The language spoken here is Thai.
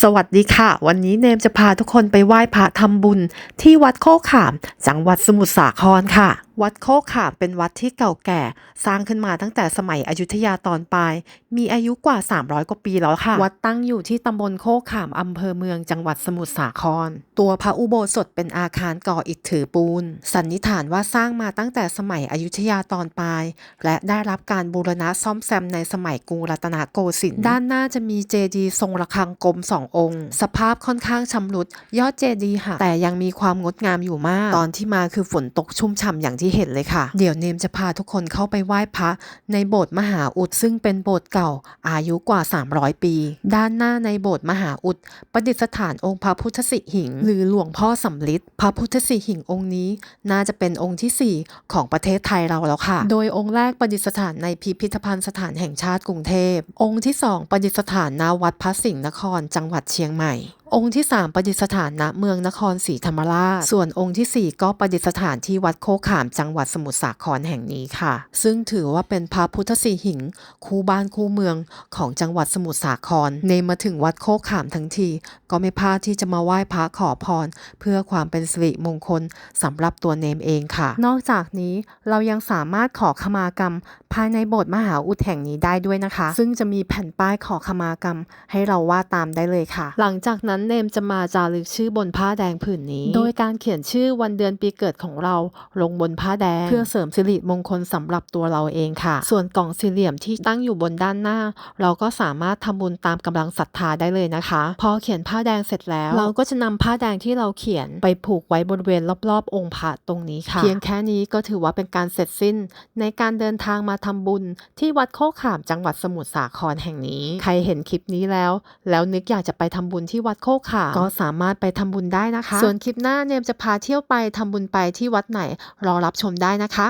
สวัสดีค่ะ วันนี้เนมจะพาทุกคนไปไหว้พระทำบุญที่วัดโคขาม จังหวัดสมุทรสาครค่ะ วัดโคกขามเป็นวัดที่เก่าแก่ สร้างขึ้นมาตั้งแต่สมัยอยุธยาตอนปลาย มีอายุกว่า 300 กว่าปีแล้วค่ะ วัดตั้งอยู่ที่ตำบลโคกขามอำเภอเมืองจังหวัดสมุทรสาคร ตัวพระอุโบสถเป็นอาคารก่ออิฐถือปูน สันนิษฐานว่าสร้างมาตั้งแต่สมัยอยุธยาตอนปลาย และได้รับการบูรณะซ่อมแซมในสมัยกรุงรัตนโกสินทร์ด้านหน้าจะมีเจดีย์ทรงระฆังกลมสององค์ สภาพค่อนข้างชำรุด ยอดเจดีย์หักแต่ยังมีความงดงามอยู่มาก ตอนที่มาคือฝนตกชุ่มฉ่ำอย่างที่เห็นเลยค่ะ เดี๋ยวเนมจะพาทุกคนเข้าไปไหว้พระในโบสถ์มหาอุดซึ่งเป็นโบสถ์เก่าอายุกว่า 300 ปี ด้านหน้าในโบสถ์มหาอุดประดิษฐานองค์พระพุทธสิหิง หรือหลวงพ่อสำลิดพระพุทธสิหิงองค์นี้ น่าจะเป็นองค์ที่ 4 ของประเทศไทยเราแล้วค่ะ โดยองค์แรกประดิษฐานในพิพิธภัณฑ์สถานแห่งชาติกรุงเทพ องค์ที่ 2 ประดิษฐานณวัดพระสิงห์นครจังหวัดเชียงใหม่ องค์ที่ 3 ประดิษฐานณเมืองนครศรีธรรมราช ส่วนองค์ทีสี่ 4 ก็ประดิษฐานที่วัดโคขามจังหวัดสมุทรสาครแห่งนี้ค่ะ ซึ่งถือว่าเป็นพระพุทธสีหิง คู่บ้านคู่เมืองของจังหวัดสมุทรสาครเนมมาถึงวัดโคขามทั้งที ก็ไม่พลาดที่จะมาไหว้พระขอพร เพื่อความเป็นสิริมงคลสำหรับตัวเนมเองค่ะ นอกจากนี้เรายังสามารถขอขมากรรม ภายในโบสถ์มหาอุดแห่งนี้ได้ด้วยนะคะ ซึ่งจะมีแผ่นป้ายขอขมากรรม ให้เราวาดตามได้เลยค่ะ หลังจากนั้นเนมจะมาจารึกชื่อบนผ้าแดงผืนนี้ โดยการเขียนชื่อวันเดือนปีเกิดของเราลงบนผ้าแดง เพื่อเสริมสิริมงคลสำหรับตัวเราเองค่ะ ส่วนกล่องสี่เหลี่ยมที่ตั้งอยู่บนด้านหน้า เราก็สามารถทำบุญตามกำลังศรัทธาได้เลยนะคะ พอเขียนผ้าแดงเสร็จแล้ว เราก็จะนำผ้าแดงที่เราเขียนไปผูกไว้บริเวณรอบๆ องค์พระตรงนี้ค่ะ เพียงแค่นี้ก็ถือว่าเป็นการเสร็จสิ้นในการเดินทางมาทำบุญที่วัดโคกขามจังหวัดสมุทรสาครแห่งนี้ ใครเห็นคลิปนี้แล้ว แล้วนึกอยากจะไปทำบุญที่วัดโคกขามก็สามารถไปทำบุญได้นะคะ ส่วนคลิปหน้าเนมจะพาเที่ยวไปทำบุญไปที่วัดไหนรอรับชมได้นะคะ